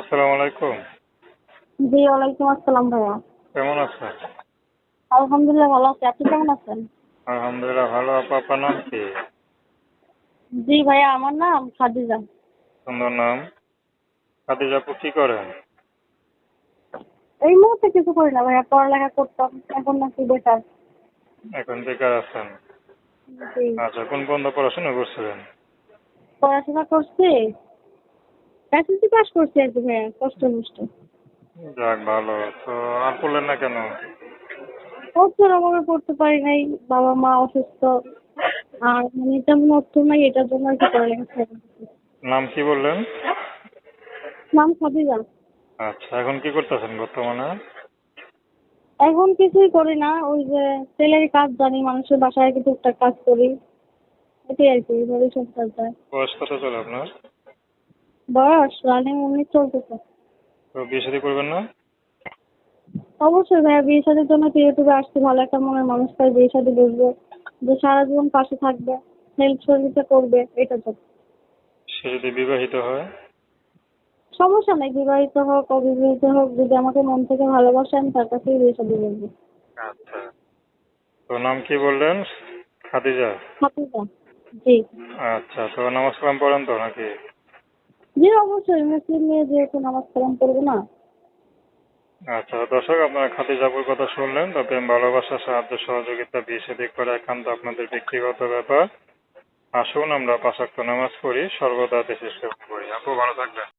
আসসালামু আলাইকুম। জি ওয়ালাইকুম আসসালাম ভাইয়া। কেমন আছেন? আলহামদুলিল্লাহ ভালো আছি। আপনি কেমন আছেন? আলহামদুলিল্লাহ ভালো। আপা আপনার নাম কি? জি ভাইয়া আমার নাম খাদিজা। সুন্দর নাম। খাদিজা আপু কি করেন? এই মুহূর্তে কিছু করি না ভাইয়া পড়ালেখা করতাম। এখন নাকি বেকার। এখন বেকার আছেন? জি। আচ্ছা কোন পর্যন্ত পড়াশোনা করছিলেন? পড়াশোনা করছি। এসএসসি পাস করছি আর কি ভাইয়া কষ্ট মষ্ট যাক ভালো। তো আর পড়লেন না কেন? অর্থের অভাবে পড়তে পারি নাই বাবা মা অসুস্থ। আর মানে তেমন অর্থ নাই এটার জন্য আর কি পড়ালেখা। নাম কি বললেন? নাম খাদিজা আচ্ছা এখন কি করতেছেন বর্তমানে? এখন কিছুই করি না ওই যে ছেলের কাজ জানি মানুষের বাসায় কি টুকটাক কাজ করি। এটাই আর কি এইভাবে সংসার যায়। বয়স কত চলে আপনার? বয়স রানিং উনিশ চলতেছে। তো বিয়ে শাদী করবেন না? অবশ্যই ভাইয়া বিয়ে শাদির জন্য তো ইউটিউবে আসছি ভালো একটা মনের মানুষ পাই বিয়ে শাদি বসবো। যে সারা জীবন পাশে থাকবে হেল্প সহযোগিতা করবে এটা তো। সে যদি বিবাহিত হয়? সমস্যা নেই বিবাহিত হোক অবিবাহিত হোক যদি আমাকে মন থেকে ভালোবাসে আমি তার কাছেই বিয়ে শাদি বলব আচ্ছা। তো নাম কি বললেন? খাদিজা? হাফিজা জি। আচ্ছা তো নামাজ কালাম পড়েন তো নাকি? জি, অবশ্যই মুসলিম মেয়ে যেহেতু নামাজ কালাম করবে না। আচ্ছা দর্শক, আপনারা খাদিজাপুর কথা শুনলেন তাদের ভালোবাসা সাহায্য, সহযোগিতা, বিয়ে দিক করা একান্ত আপনাদের ব্যক্তিগত ব্যাপার। আসুন, আমরা পাশাক্ত নামাজ পড়ি, সর্বদা দেশের সেবা করি। আপু, ভালো থাকবেন।